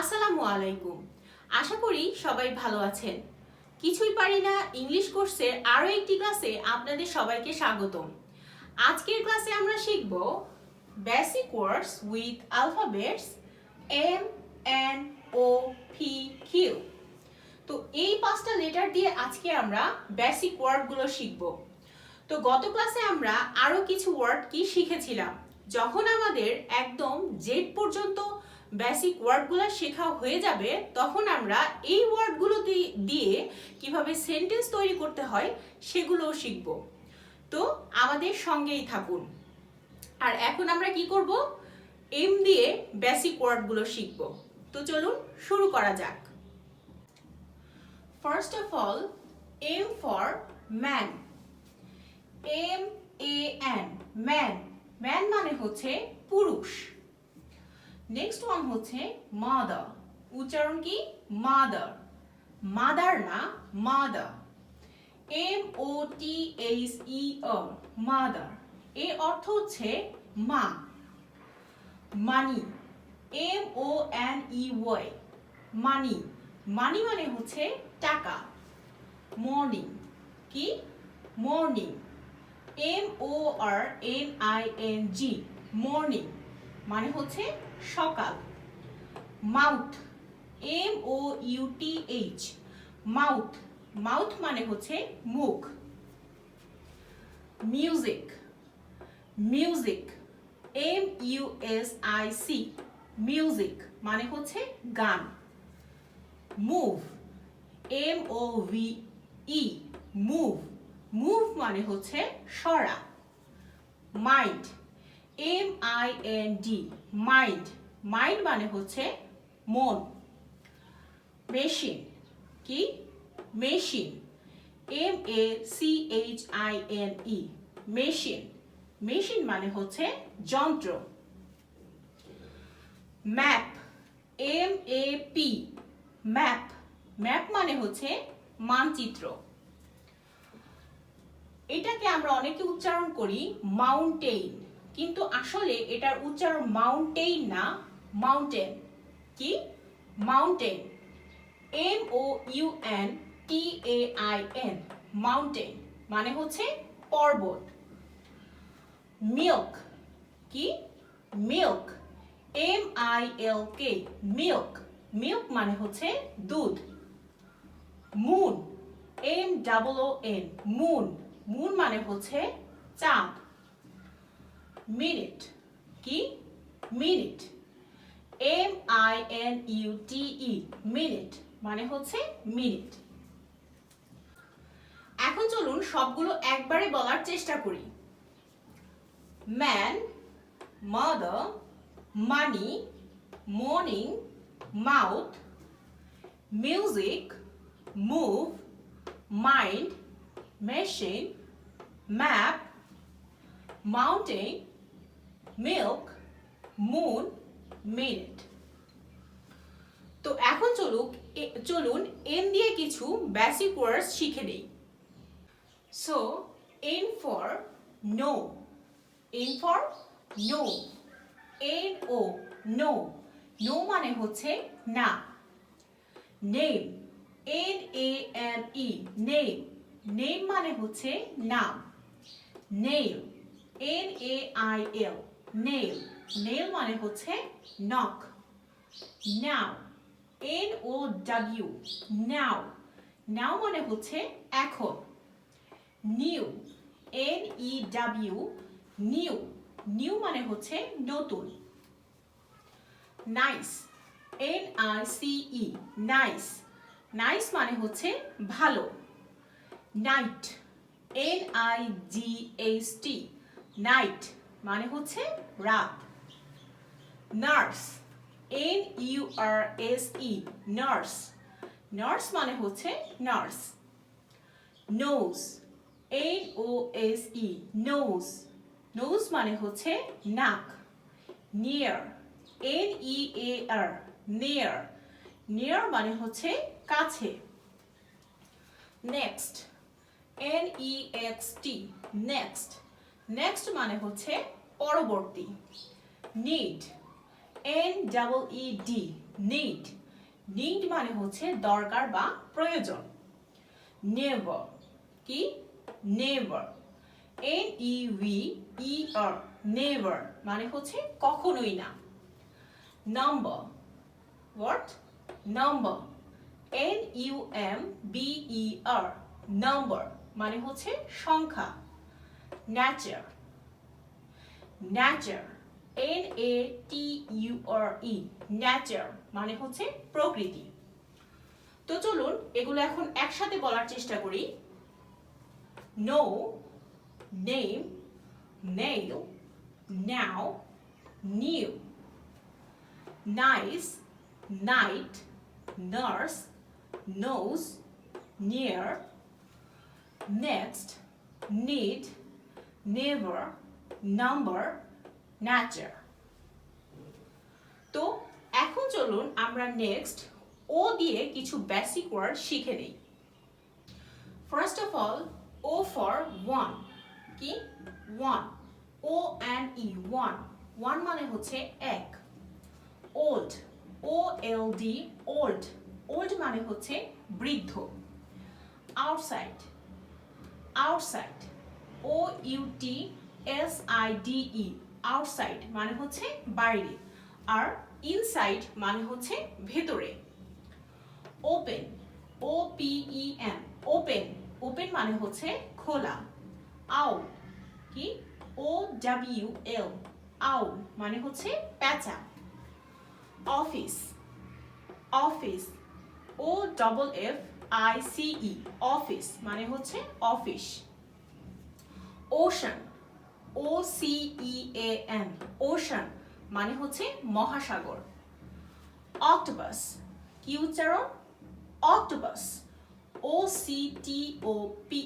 আসসালামু আলাইকুম। আশা করি সবাই ভালো আছেন। কিছুই পারি না, ইংলিশ কোর্সের আরও একটি ক্লাসে আপনাদের সবাইকে স্বাগতম। আজকের ক্লাসে আমরা শিখব basic words with alphabets M N O P Q তো এই পাঁচটা লেটার দিয়ে আজকে আমরা বেসিক ওয়ার্ডগুলো শিখব। তো গত ক্লাসে আমরা আরও কিছু ওয়ার্ড কি শিখেছিলাম, যখন আমাদের একদম জেড পর্যন্ত বেসিক ওয়ার্ডগুলো শেখা হয়ে যাবে, তখন আমরা এই ওয়ার্ডগুলো দিয়ে কীভাবে সেন্টেন্স তৈরি করতে হয় সেগুলোও শিখব। তো আমাদের সঙ্গেই থাকুন। আর এখন আমরা কি করব? এম দিয়ে বেসিক ওয়ার্ডগুলো শিখব। তো চলুন শুরু করা যাক। First of all M for man M A N man man মানে হচ্ছে পুরুষ। নেক্সট ওয়ান হচ্ছে মাদার উচ্চারণ কি? মাদার মাদার না mother M O T H E R mother এর অর্থ হচ্ছে মা। Money M O N E Y money money মানে হচ্ছে টাকা। মর্নিং কি? Morning M O R N I N G morning মানে হচ্ছে সকাল। Mouth, M O U T H. Mouth mouth মানে হচ্ছে মুখ। Music music, M U S I C. Music মানে হচ্ছে গান। Move, M O V E. Move move মানে হচ্ছে সরা। Mind M I N D mind mind মানে হচ্ছে মন। মেশিন কি? Machine M A C H I N E machine machine মানে হচ্ছে যন্ত্র। Map M A P map map মানে হচ্ছে মানচিত্র। এটাকে আমরা অনেকে উচ্চারণ করি মাউন্টেইন কিন্তু আসলে এটার উচ্চারণ মাউন্টেইন না মাউন্টেন কি? Mountain M O U N T A I N mountain মানে হচ্ছে পর্বত। মিল্ক কি? Milk M I L K milk milk মানে হচ্ছে দুধ। Moon M double O N moon moon মানে হচ্ছে চাঁদ। মিনিট। কি? Minute. M I N U T E. Minute মানে হচ্ছে মিনিট। এখন চলুন সবগুলো একবারে বলার চেষ্টা করি। Man, mother, money, morning, mouth, music, move, mind, machine, map, mountain milk moon minute তো এখন চলুক চলুন এন দিয়ে কিছু বেসিক ওয়ার্ডস শিখে নেই। So N for no N for no N O no no মানে হচ্ছে না। Name N A M E name name মানে হচ্ছে নাম। Nail N A I L nail nail মানে হচ্ছে নখ নাও N O W now now মানে হচ্ছে এখন। New N E W new new মানে হচ্ছে নতুন। Nice N I C E nice nice মানে হচ্ছে ভালো। Night N I G H T night মানে হচ্ছে রাত। Nurse N U R S E nurse. Nurse মানে হচ্ছে nurse. Nose N O S E nose. Nose মানে হচ্ছে নাক। Near N E A R near. Near মানে হচ্ছে কাছে। Next N E X T next. Next মানে হচ্ছে পরবর্তী। Need N double E D need need মানে হচ্ছে দরকার বা প্রয়োজন। নেভার কি? Never N E V E R never মানে হচ্ছে কখনোই না। Number what number N U M B E R number মানে হচ্ছে সংখ্যা। Nature nature N A T U R E nature মানে হচ্ছে প্রকৃতি। তো চলুন এগুলো এখন একসাথে বলার চেষ্টা করি। No name nail now new nice, night, nurse, nose, near, next, need, never, number, nature. তো এখন চলুন আমরা নেক্সট ও দিয়ে কিছু বেসিক ওয়ার্ড শিখে নিই। First of all O for one কি? One O and E one one মানে হচ্ছে এক। Old O L D old old মানে হচ্ছে বৃদ্ধ। Outside outside O U T S I D E outside মানে হচ্ছে বাইরে, আর ইনসাইড মানে হচ্ছে ভেতরে। Open O P E N open open মানে হচ্ছে খোলা। আউ কি? ও ডাব্লিউ এল আউ মানে হচ্ছে প্যাঁচা। Office office O double F I C E office মানে হচ্ছে office ocean O C E A N ocean মানে হচ্ছে মহাসাগর। অক্টোপাস কি উচ্চারণ octopus O C T O P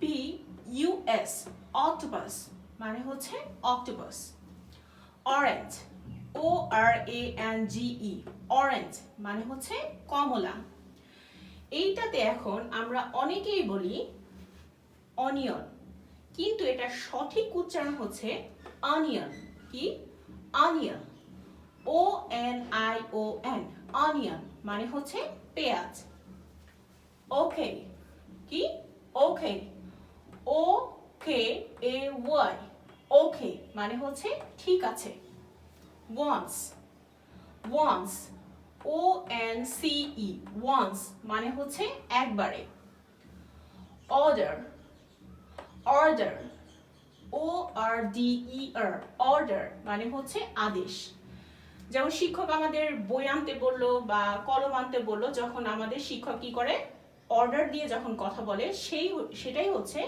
P U S octopus মানে হচ্ছে octopus orange O R A N G E orange মানে হচ্ছে কমলা। এইটাতে এখন আমরা অনেকেই বলি অনিয়ন কিন্তু এটা সঠিক উচ্চারণ হচ্ছে অনিয়ন কি? Onion O N I O N onion মানে হচ্ছে পেঁয়াজ। ওকে কি? ওকে ও কে এ ওয়াই ওকে মানে হচ্ছে ঠিক আছে। Once once O N C E once মানে হচ্ছে একবারে। Order order. O R D E R order মানে হচ্ছে আদেশ। যেমন শিক্ষক আমাদের বই আনতে বলল বা কলম আনতে বলল, যখন আমাদের শিক্ষক কি করে? অর্ডার দিয়ে যখন কথা বলে, সেই সেটাই হচ্ছে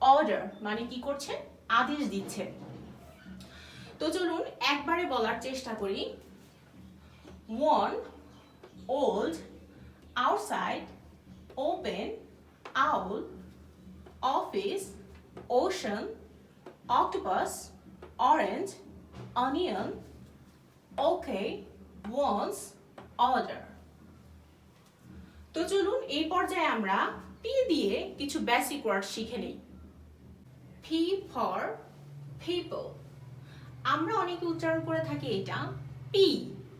অর্ডার মানে কি করছে? আদেশ দিচ্ছে। তো চলুন একবারে বলার চেষ্টা করি। One old outside open owl office ocean octopus orange onion okay once order তো চলুন এই পর্যায়ে আমরা পি দিয়ে কিছু বেসিক ওয়ার্ড শিখে নিই। পি ফর পিপল আমরা অনেকে উচ্চারণ করে থাকি এটা পি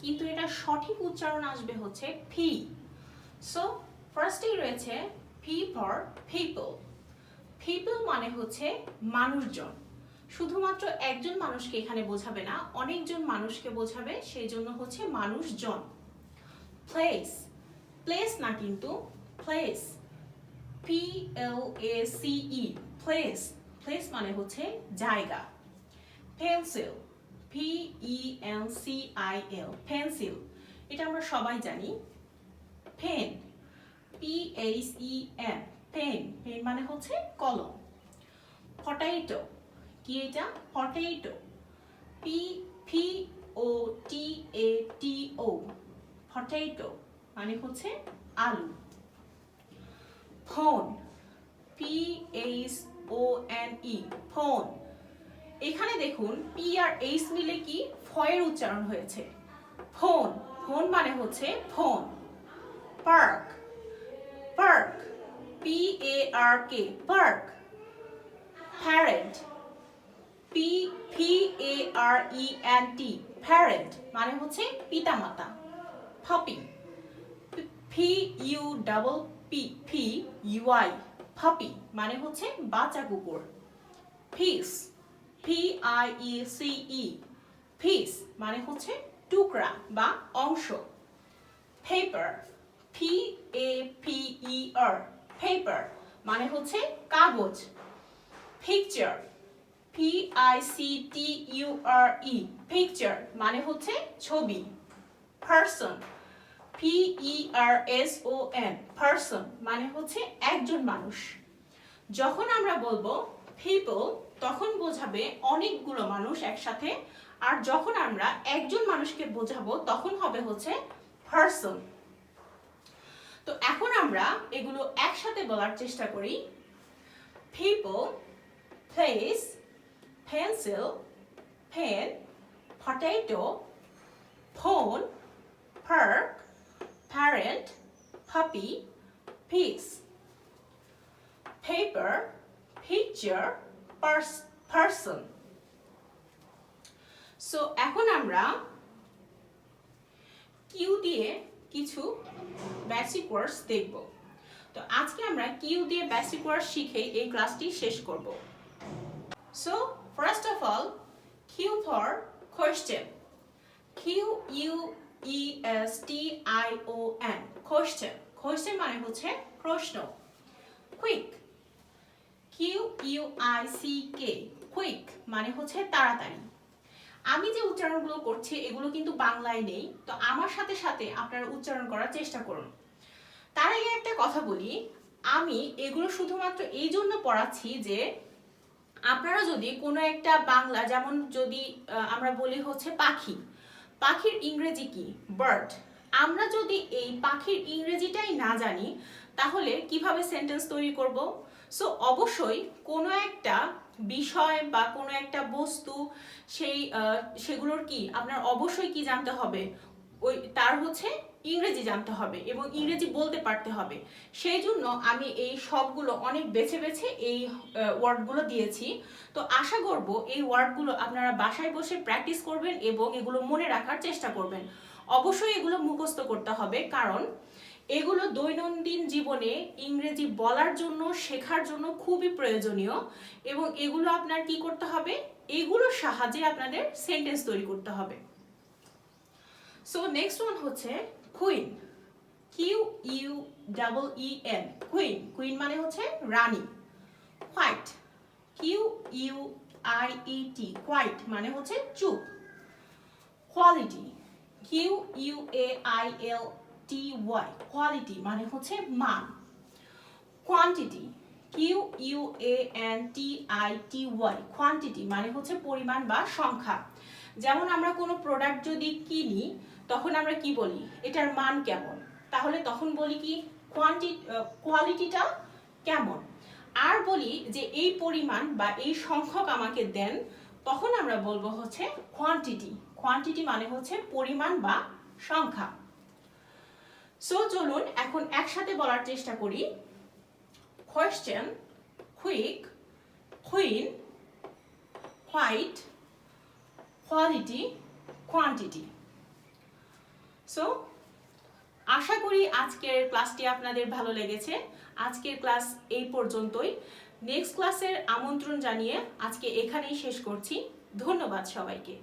কিন্তু এটা সঠিক উচ্চারণ আসবে হচ্ছে ফি সো ফার্স্টেই রয়েছে পি ফর পিপল পিপল মানে হচ্ছে মানুষজন। শুধুমাত্র একজন মানুষকে এখানে বোঝাবে না, অনেকজন মানুষকে বোঝাবে, সেই জন্য হচ্ছে মানুষজন। প্লেস প্লেস না কিন্তু place P L A C E place place মানে হচ্ছে জায়গা। Pencil P E N C I L pencil এটা আমরা সবাই জানি। Pen P H E N pen pen মানে হচ্ছে কলম। পটাইটো কি এটা? Potato P P O T A T O potato মানে হচ্ছে আলু। Phone P H O N E phone এখানে দেখুন পি আর এইচ মিলে কি ফয়ের উচ্চারণ হয়েছে। ফোন ফোন মানে হচ্ছে phone park park P A R K park parent P P A R E N T parent মানে হচ্ছে পিতামাতা, puppy, P U double P P U I, puppy মানে হচ্ছে বাচ্চা কুকুর, piece, P I E C E piece মানে হচ্ছে টুকরা বা অংশ, paper, P A P E R paper মানে হচ্ছে কাগজ। Picture, P I C T U R E picture মানে হচ্ছে ছবি। Person, P E R S O N, person মানে হচ্ছে একজন মানুষ। যখন আমরা বলব people, তখন বোঝাবে অনেকগুলো মানুষ একসাথে। আর যখন আমরা একজন মানুষকে বোঝাবো, তখন হবে হচ্ছে person তো এখন আমরা এগুলো একসাথে বলার চেষ্টা করি people place pencil pen potato phone park parent puppy piece paper picture pers- person so এখন আমরা কিউ দিয়ে কিছু বেসিক ওয়ার্ডস দেখব। তো আজকে আমরা কিউ দিয়ে বেসিক ওয়ার্ডস শিখে এই ক্লাসটি শেষ করব। So first of all Q for question Q U E S T I O N question question মানে হচ্ছে প্রশ্ন। Quick Q U I C K quick মানে হচ্ছে তাড়াতাড়ি। আমি যে উচ্চারণগুলো করছি, এগুলো কিন্তু বাংলায় নেই। তো আমার সাথে সাথে আপনারা উচ্চারণ করার চেষ্টা করুন। তার আগে একটা কথা বলি। আমি এগুলো শুধুমাত্র এই জন্য পড়াচ্ছি যে, আপনারা যদি কোনো একটা বাংলা, যেমন যদি আমরা বলি হচ্ছে পাখি। পাখির ইংরেজি কি? বার্ড। আমরা যদি এই পাখির ইংরেজিটাই না জানি, তাহলে কীভাবে সেন্টেন্স তৈরি করব? সো অবশ্যই কোনো একটা বিষয় বা কোনো একটা বস্তু সেই সেগুলোর কি আপনার অবশ্যই কি জানতে হবে? ওই তার হচ্ছে ইংরেজি জানতে হবে এবং ইংরেজি বলতে পারতে হবে। সেই জন্য আমি এই সবগুলো অনেক বেছে বেছে এই ওয়ার্ডগুলো দিয়েছি। তো আশা করব এই ওয়ার্ডগুলো আপনারা বাসায় বসে প্র্যাকটিস করবেন এবং এগুলো মনে রাখার চেষ্টা করবেন। অবশ্যই এগুলো মুখস্থ করতে হবে কারণ এগুলো দৈনন্দিন জীবনে ইংরেজি বলার জন্য, শেখার জন্য খুবই প্রয়োজনীয় এবং এগুলো আপনার কি করতে হবে? এগুলোর সাহায্যে আপনাদের সেন্টেন্স তৈরি করতে হবে। সো নেক্সট ওয়ান হচ্ছে queen Q U double E N queen queen মানে হচ্ছে রানী। Quiet Q U I E T quiet মানে হচ্ছে চুপ। Quality Q U A I L T Y quality মানে হচ্ছে মান। Quantity Q U A N T I T Y quantity মানে হচ্ছে পরিমাণ বা সংখ্যা। যেমন আমরা কোনো প্রোডাক্ট যদি কিনি, তখন আমরা কি বলি? এটার মান কেমন? তাহলে তখন বলি কি কোয়ান্টি কোয়ালিটিটা কেমন? আর বলি যে এই পরিমাণ বা এই সংখ্যক আমাকে দেন, তখন আমরা বলব হচ্ছে কোয়ান্টিটি কোয়ান্টিটি মানে হচ্ছে পরিমাণ বা সংখ্যা। সো চলুন এখন একসাথে বলার চেষ্টা করি। Question quick queen quiet quality quantity so আশা করি আজকের ক্লাসটি আপনাদের ভালো লেগেছে। আজকের ক্লাস এই পর্যন্তই। নেক্সট ক্লাসের আমন্ত্রণ জানিয়ে আজকে এখানেই শেষ করছি। ধন্যবাদ সবাইকে।